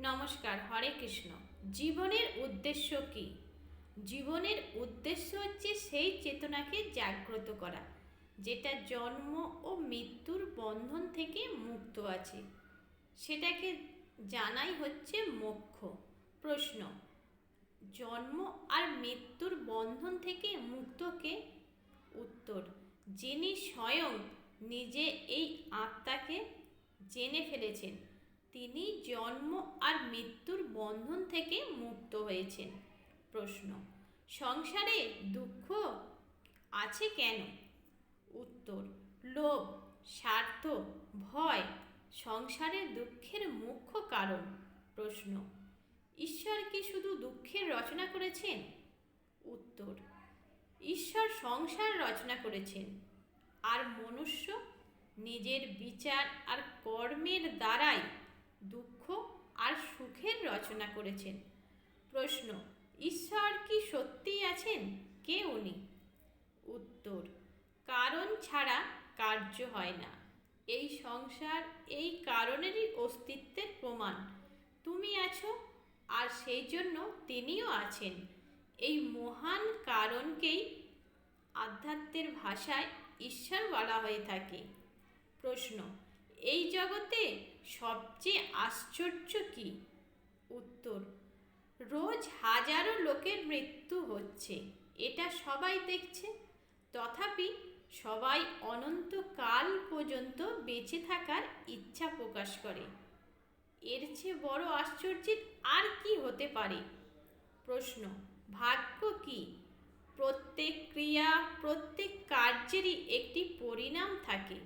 নমস্কার, হরে কৃষ্ণ। জীবনের উদ্দেশ্য কি? জীবনের উদ্দেশ্য হচ্ছে সেই চেতনাকে জাগ্রত করা, যেটা জন্ম ও মৃত্যুর বন্ধন থেকে মুক্ত আছে। সেটাকে জানাই হচ্ছে মোক্ষ। প্রশ্ন, জন্ম আর মৃত্যুর বন্ধন থেকে মুক্তকে উত্তর, যিনি স্বয়ং নিজে এই আত্মাকে জেনে ফেলেছেন। তিনি জন্ম আর মৃত্যুর বন্ধন থেকে মুক্ত হয়েছেন। প্রশ্ন, সংসারে দুঃখ আছে কেন? উত্তর, লোভ, স্বার্থ, ভয় সংসারের দুঃখের মুখ্য কারণ। প্রশ্ন, ঈশ্বর কি শুধু দুঃখের রচনা করেছেন? উত্তর, ঈশ্বর সংসার রচনা করেছেন। আর মনুষ্য নিজের বিচার আর কর্মের দ্বারাই আর সুখের রচনা করেছেন। প্রশ্ন, ঈশ্বর কি সত্যিই আছেন? কে উনি? উত্তর, কারণ ছাড়া কার্য হয় না। এই সংসার এই কারণেরই অস্তিত্বের প্রমাণ। তুমি আছো, আর সেই জন্য তিনিও আছেন। এই মহান কারণকেই আধ্যাত্মের ভাষায় ঈশ্বর বলা হয়ে থাকে। প্রশ্ন, এই জগতে সবচেয়ে আশ্চর্য কি? উত্তর, রোজ হাজারো লোকের মৃত্যু হচ্ছে, এটা সবাই দেখছে। তথাপি সবাই অনন্তকাল পর্যন্ত বেঁচে থাকার ইচ্ছা প্রকাশ করে। এর চেয়ে বড় আশ্চর্যের আর কি হতে পারে? প্রশ্ন, ভাগ্য কি? প্রত্যেক ক্রিয়া, প্রত্যেক কার্যেরই একটি পরিণাম থাকে।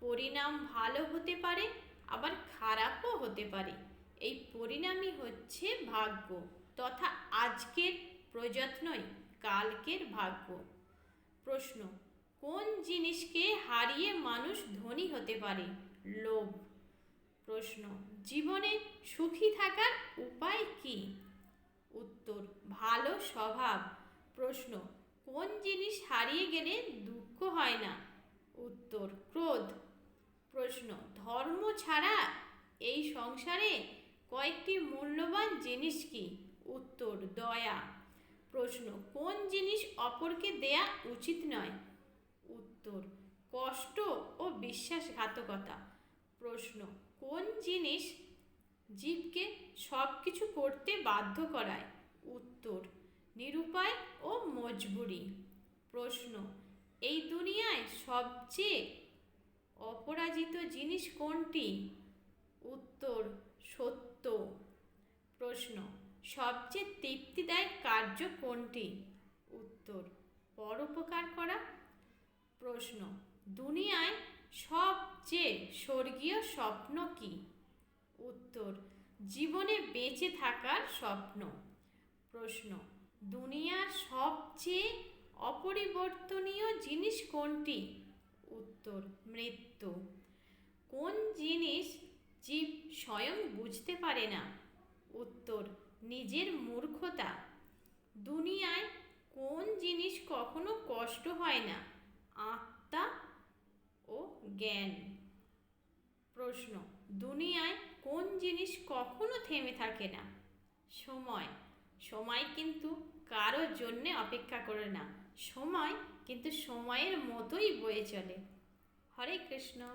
পরিণাম ভালো হতে পারে আবার খারাপও হতে পারে। এই পরিণামই হচ্ছে ভাগ্য তথা আজকের প্রযত্নই কালকের ভাগ্য। প্রশ্ন, কোন জিনিসকে হারিয়ে মানুষ ধনী হতে পারে? লোভ। প্রশ্ন, জীবনে সুখী থাকার উপায় কি? উত্তর, ভালো স্বভাব। প্রশ্ন, কোন জিনিস হারিয়ে গেলে দুঃখ হয় না? উত্তর, ক্রোধ। প্রশ্ন। ধর্ম ছাড়া এই সংসারে কয়েকটি মূল্যবান জিনিস কি? উত্তর, দয়া। প্রশ্ন, কোন জিনিস অপরকে দেয়া উচিত নয়? উত্তর, কষ্ট ও বিশ্বাসঘাতকতা। প্রশ্ন, কোন জিনিস জীবকে সব কিছু করতে বাধ্য করায়? উত্তর, নিরুপায় ও মজবুরি। প্রশ্ন, এই দুনিয়ায় সবচেয়ে অপরাজিত জিনিস কোনটি? উত্তর, সত্য। প্রশ্ন, সবচেয়ে তৃপ্তিদায়ক কার্য কোনটি? উত্তর, পরোপকার করা। প্রশ্ন, দুনিয়ায় সবচেয়ে স্বর্গীয় স্বপ্ন কি? উত্তর, জীবনে বেঁচে থাকার স্বপ্ন। প্রশ্ন, দুনিয়ার সবচেয়ে অপরিবর্তনীয় জিনিস কোনটি? উত্তর, মৃত্যু। কোন জিনিস জীব স্বয়ং বুঝতে পারে না? উত্তর, নিজের মূর্খতা। দুনিয়ায় কোন জিনিস কখনো কষ্ট হয় না? আত্মা ও জ্ঞান। প্রশ্ন, দুনিয়ায় কোন জিনিস কখনো থেমে থাকে না? সময় সময় কিন্তু কারোর জন্যে অপেক্ষা করে না। সময় কিন্তু সময়ের মতোই বয়ে চলে। হরে কৃষ্ণ।